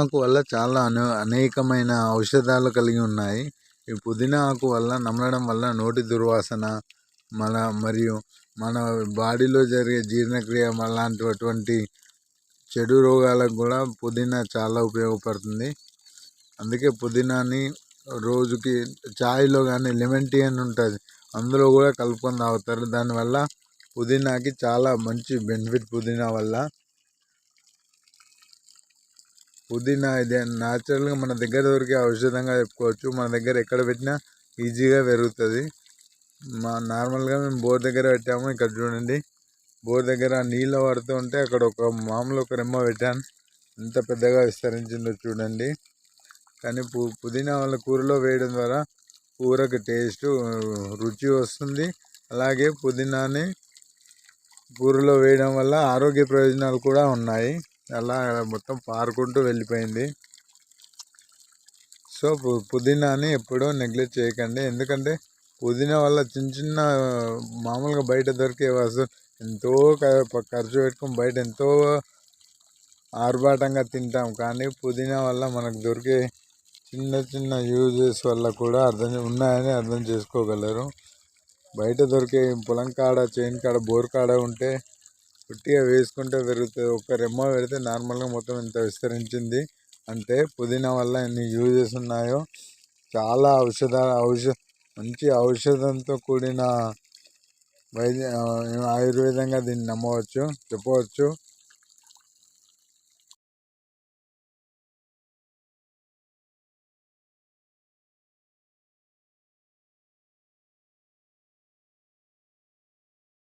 ఆకు వల్ల చాలా అనే అనేకమైన ఔషధాలు కలిగి ఉన్నాయి. ఈ పుదీనా ఆకు వల్ల నమలడం వల్ల నోటి దుర్వాసన మన మరియు మన బాడీలో జరిగే జీర్ణక్రియ అలాంటిటువంటి చెడు రోగాలకు కూడా పుదీనా చాలా ఉపయోగపడుతుంది. అందుకే పుదీనాని రోజుకి చాయ్లో కానీ లెమన్ టీ అని ఉంటుంది. అందులో కూడా కలుపుకొని తాగుతారు. దానివల్ల పుదీనాకి చాలా మంచి బెనిఫిట్ పుదీనా వల్ల. పుదీనా ఇది న్యాచురల్గా మన దగ్గర దొరికే ఔషధంగా చెప్పుకోవచ్చు. మన దగ్గర ఎక్కడ పెట్టినా ఈజీగా పెరుగుతుంది. మా నార్మల్గా మేము బోర్ దగ్గర పెట్టాము. ఇక్కడ చూడండి. బోర్ దగ్గర నీళ్ళు పడుతూ ఉంటే అక్కడ ఒక మామూలు ఒక రెమ్మ పెట్టాను. ఎంత పెద్దగా విస్తరించిందో చూడండి. కానీ పు పుదీనా వల్ల కూరలో వేయడం ద్వారా కూరకు టేస్ట్ రుచి వస్తుంది. అలాగే పుదీనాని కూరలో వేయడం వల్ల ఆరోగ్య ప్రయోజనాలు కూడా ఉన్నాయి. అలా మొత్తం పారుకుంటూ వెళ్ళిపోయింది. సో పుదీనాని ఎప్పుడూ నెగ్లెక్ట్ చేయకండి. ఎందుకంటే పుదీనా వల్ల చిన్న చిన్న మామూలుగా బయట దొరికే వస్తువు ఎంతో ఖర్చు పెట్టుకుని బయట ఎంతో ఆర్భాటంగా తింటాం. కానీ పుదీనా వల్ల మనకు దొరికే చిన్న చిన్న యూజెస్ వల్ల కూడా అర్థం ఉన్నాయని అర్థం చేసుకోగలరు. బయట దొరికే పొలం కాడ చేను కాడ బోర్ కాడ ఉంటే ఉట్టిగా వేసుకుంటే పెరుగుతుంది. ఒక రెమ్మ పెడితే నార్మల్గా మొత్తం ఇంత విస్తరించింది. అంటే పుదీనా వల్ల ఎన్ని యూజెస్ ఉన్నాయో చాలా ఔషధ ఔష మంచి ఔషధంతో కూడిన వైద్య ఆయుర్వేదంగా దీన్ని నమ్మవచ్చు చెప్పవచ్చు.